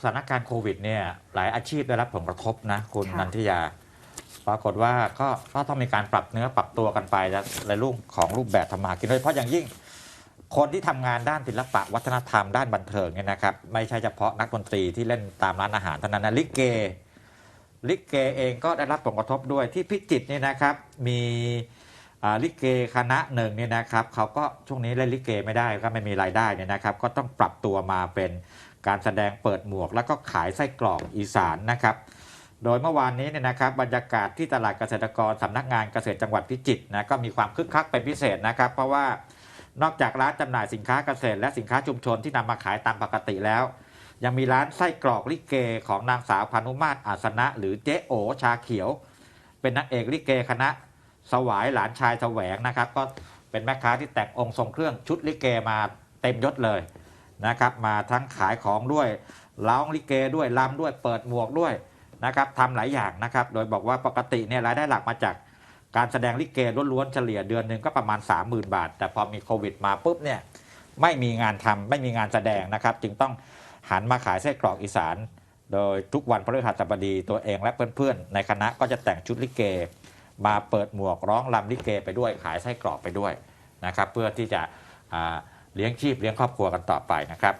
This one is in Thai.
สถานการณ์โควิดเนี่ยหลายอาชีพได้รับผลกระทบนะคุณค่ะ นันทิยา ปรากฏว่าก็ก็ต้องมีการปรับเนื้อปรับตัวกันไปนะในรูปของรูปแบบทำมาหากินโดยเฉพาะอย่างยิ่ง คนที่ทำงานด้านศิลปะวัฒนธรรมด้านบันเทิงเนี่ยนะครับไม่ใช่เฉพาะนักดนตรีที่เล่นตามร้านอาหารเท่านั้นนะลิเก ลิเกเองก็ได้รับผลกระทบด้วยที่พิจิตรเนี่ยนะครับ มีอ่า ลิเกคณะหนึ่งเนี่ยนะครับเขาก็ช่วงนี้เล่นลิเกไม่ได้ก็ไม่มีรายได้เนี่ยนะครับ ก็ต้องปรับตัวมาเป็นการแสดงเปิดหมวก แล้วก็ขายไส้กรอกอีสานนะครับ โดยเมื่อวานนี้เนี่ยนะครับบรรยากาศที่ตลาดเกษตรกรสำนักงานเกษตรจังหวัดพิจิตรนะก็มีความคึกคักเป็นพิเศษนะครับ เพราะว่านอกจากร้านจำหน่ายสินค้าเกษตร และสินค้าชุมชนที่นำมาขายตามปกติแล้ว ยังมีร้านไส้กรอกลิเกของนางสาวพานุมาตรอาสนะ หรือเจ๊โอชาเขียว เป็นนางเอกลิเกคณะ สวายหลานชายแสวงนะครับ ก็เป็นแม่ค้าที่แต่งองค์ทรงเครื่องชุดลิเกมาเต็มยศเลยนะครับ มาทั้งขายของด้วยร้องลิเกด้วยรำด้วยเปิดหมวกด้วยนะครับทำหลายอย่างนะครับ โดยบอกว่าปกติเนี่ยรายได้หลักมาจากการแสดงลิเกล้วนๆเฉลี่ยเดือนหนึ่งก็ประมาณ 30,000 บาท แต่พอมีโควิดมาปุ๊บเนี่ยไม่มีงานทำไม่มีงานแสดงนะครับ จึงต้องหันมาขายไส้กรอกอีสาน โดยทุกวันพฤหัสบดีตัวเองและเพื่อนๆ ในคณะก็จะแต่งชุดลิเก มาเปิดหมวกร้องรำลิเกไปด้วย ขายไส้กรอกไปด้วยนะครับ เพื่อที่จะเลี้ยงชีพเลี้ยงครอบครัวกันต่อไปนะครับ